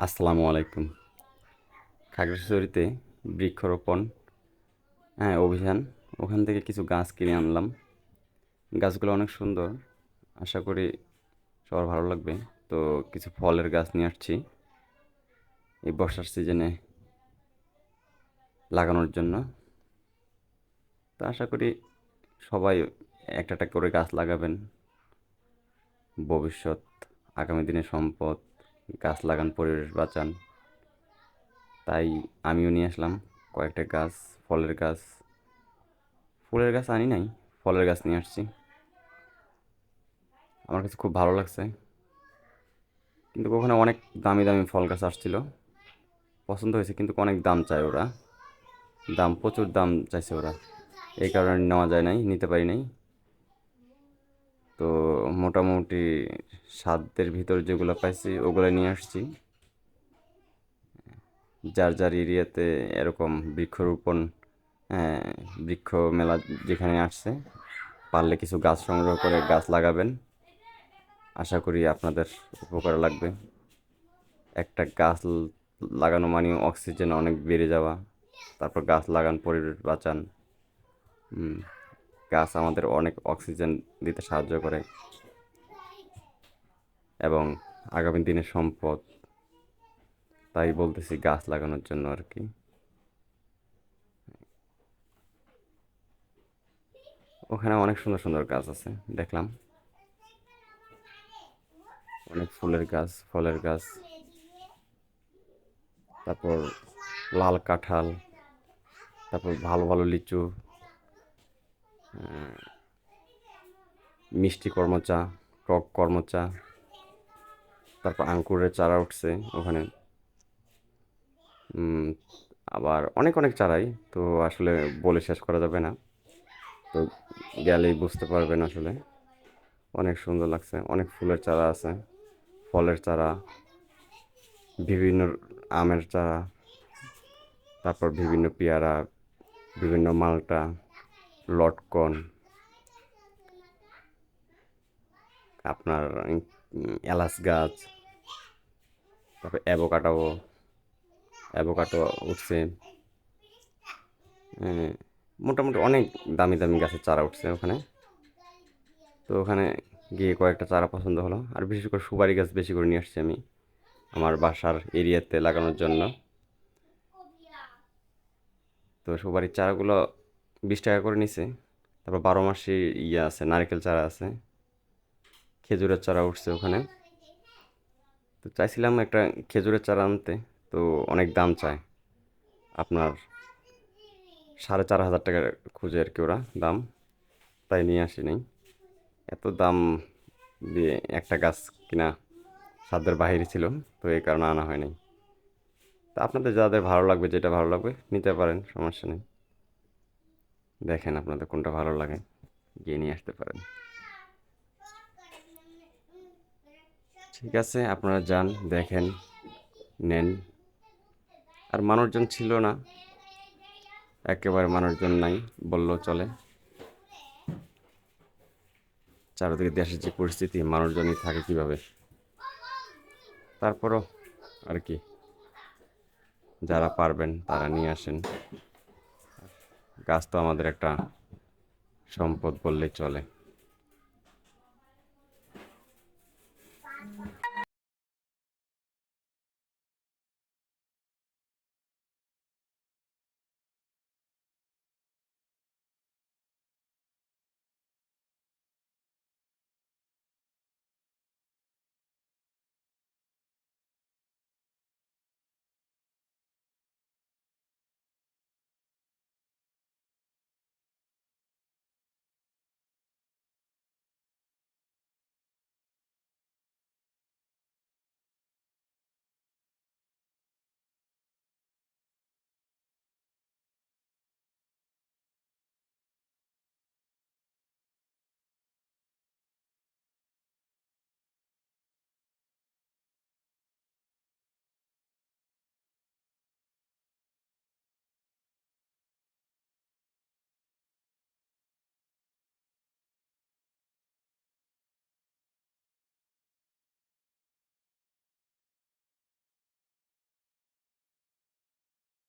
আসসালামু আলাইকুম। খাগড়াছড়িতে বৃক্ষরোপণ হ্যাঁ অভিযান। ওখান থেকে কিছু গাছ কিনে আনলাম। গাছগুলো অনেক সুন্দর। আশা করি সবার ভালো লাগবে। তো কিছু ফলের গাছ নিয়ে আসছি এই বর্ষার সিজনে লাগানোর জন্য। তো আশা করি সবাই একটা একটা করে গাছ লাগাবেন। ভবিষ্যৎ, আগামী দিনে সম্পদ গাছ লাগান, পরিবেশ বাঁচান। তাই আমিও নিয়ে আসলাম কয়েকটা গাছ, ফলের গাছ। ফুলের গাছ আনি নাই, ফলের গাছ নিয়ে আসছি। আমার কাছে খুব ভালো লাগছে। কিন্তু ওখানে অনেক দামি দামি ফল গাছ আসছিল। পছন্দ হয়েছে, কিন্তু অনেক দাম চায় ওরা। দাম, প্রচুর দাম চাইছে ওরা। এই কারণে নেওয়া যায় নাই, নিতে পারি নাই। তো মোটামুটি সাধ্যের ভিতর যেগুলো পাইছি ওগুলো নিয়ে আসছি। যার যার এরিয়াতে এরকম বৃক্ষরোপণ হ্যাঁ, বৃক্ষ মেলা যেখানে আসছে পারলে কিছু গাছ সংগ্রহ করে গাছ লাগাবেন। আশা করি আপনাদের উপকার লাগবে। একটা গাছ লাগানো মানে অক্সিজেন অনেক বেড়ে যাওয়া তারপর গাছ লাগান পরিবেশ বাঁচান। গাছ আমাদের অনেক অক্সিজেন দিতে সাহায্য করে এবং আগামী দিনের সম্পদ, তাই বলতেছি গাছ লাগানোর জন্য আর কি। ওখানে অনেক সুন্দর সুন্দর গাছ আছে, দেখলাম। অনেক ফুলের গাছ, ফলের গাছ। তারপর লাল কাঁঠাল, তারপর ভালো ভালো লিচু। মিষ্টি কর্মচা, টক কর্মচা, তারপর আঙ্কুরের চারা উঠছে ওখানে। আবার অনেক অনেক চারাই, তো আসলে বলে শেষ করা যাবে না। তো গেলেই বুঝতে পারবেন আসলে। অনেক সুন্দর লাগছে, অনেক ফুলের চারা আছে, ফলের চারা, বিভিন্ন আমের চারা, তারপর বিভিন্ন পেয়ারা, বিভিন্ন মালটা লটকন। আপনার এলাচ গাছ, তারপর অ্যাভোকাডো অ্যাভোকাডো উঠছে। মোটামুটি অনেক দামি দামি গাছের চারা উঠছে ওখানে। তো ওখানে গিয়ে কয়েকটা চারা পছন্দ হলো। আর বিশেষ করে সুপারি গাছ বেশি করে নিয়ে আসছি আমি আমার বাসার এরিয়াতে লাগানোর জন্য। তো সুপারির চারাগুলো বিশ টাকা করে নিছে। তারপর বারো মাসি ইয়ে আছে, নারকেল চারা আছে। খেজুরের চারা উঠছে ওখানে। তো চাইছিলাম একটা খেজুরের চারা আনতে, তো অনেক দাম চায়। আপনার সাড়ে চার হাজার টাকা খুঁজে আর কি ওরা দাম, তাই নিয়ে আসি নাই। এত দাম দিয়ে একটা গাছ কিনা সাধ্যের বাহিরে ছিল, তো এই কারণে আনা হয় নাই। তা আপনাদের যাদের ভালো লাগবে, যেটা ভালো লাগবে, নিতে পারেন, সমস্যা নেই। দেখেন আপনাদের কোনটা ভালো লাগে, গিয়ে নিয়ে আসতে পারেন। ঠিক আছে, আপনারা যান, দেখেন, নেন। আর মানুষজন ছিল না, একেবারে মানুষজন নাই, বললেও চলে। চারিদিকে দেশের যে পরিস্থিতি, মানুষজনই থাকে কীভাবে। তারপরও আর কি, যারা পারবেন, তারা নিয়ে আসেন। গাছ তো আমাদের একটা সম্পদ বললেই চলে।